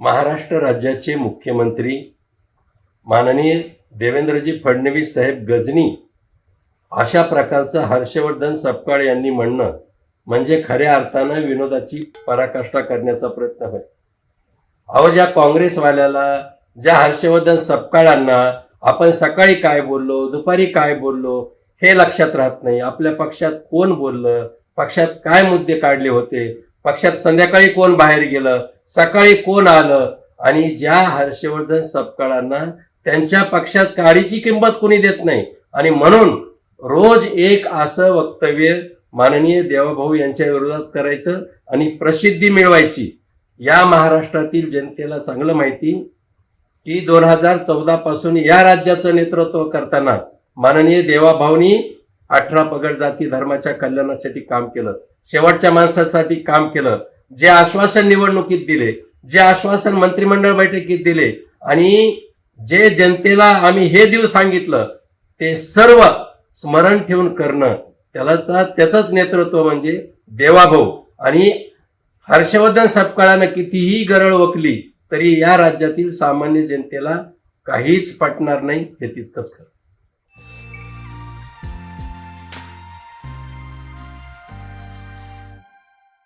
महाराष्ट्र राज्याचे मुख्यमंत्री माननीय देवेंद्रजी फडणवीस साहेब गजनी अशा प्रकारचं हर्षवर्धन सपकाळ यांनी म्हणणं म्हणजे खऱ्या अर्थानं विनोदाची पराकाष्ठा करण्याचा प्रयत्न होय. अहो ज्या काँग्रेसवाल्याला ज्या हर्षवर्धन सपकाळांना आपण सकाळी काय बोललो दुपारी काय बोललो हे लक्षात राहत नाही. आपल्या पक्षात कोण बोललं पक्षात काय मुद्दे काढले होते पक्षात संध्याकाळी कोण बाहेर गेलं सकाळी कोण आलं? आणि ज्या हर्षवर्धन सपकाळांना त्यांच्या पक्षात काडीची किंमत कोणी देत नाही. आणि म्हणून रोज एक असं वक्तव्य माननीय देवाभाऊ यांच्या विरोधात करायचं आणि प्रसिद्धी मिळवायची. या महाराष्ट्रातील जनतेला चांगलं माहिती की दोन हजार चौदा पासून या राज्याचं नेतृत्व करताना माननीय देवाभाऊनी अठरा पगड जाती धर्माच्या कल्याणासाठी काम केलं. शेवटच्या माणसासाठी काम केलं. जे आश्वासन निवडणुकीत दिले जे आश्वासन मंत्रिमंडळ बैठकीत दिले आणि जे जनतेला आम्ही हे देऊ सांगितलं ते सर्व स्मरण ठेवून करणं त्याला तर त्याचंच नेतृत्व म्हणजे देवाभाऊ. आणि हर्षवर्धन सपकाळानं कितीही गरळ वकली तरी या राज्यातील सामान्य जनतेला काहीच पटणार नाही हे तितकंच खरं.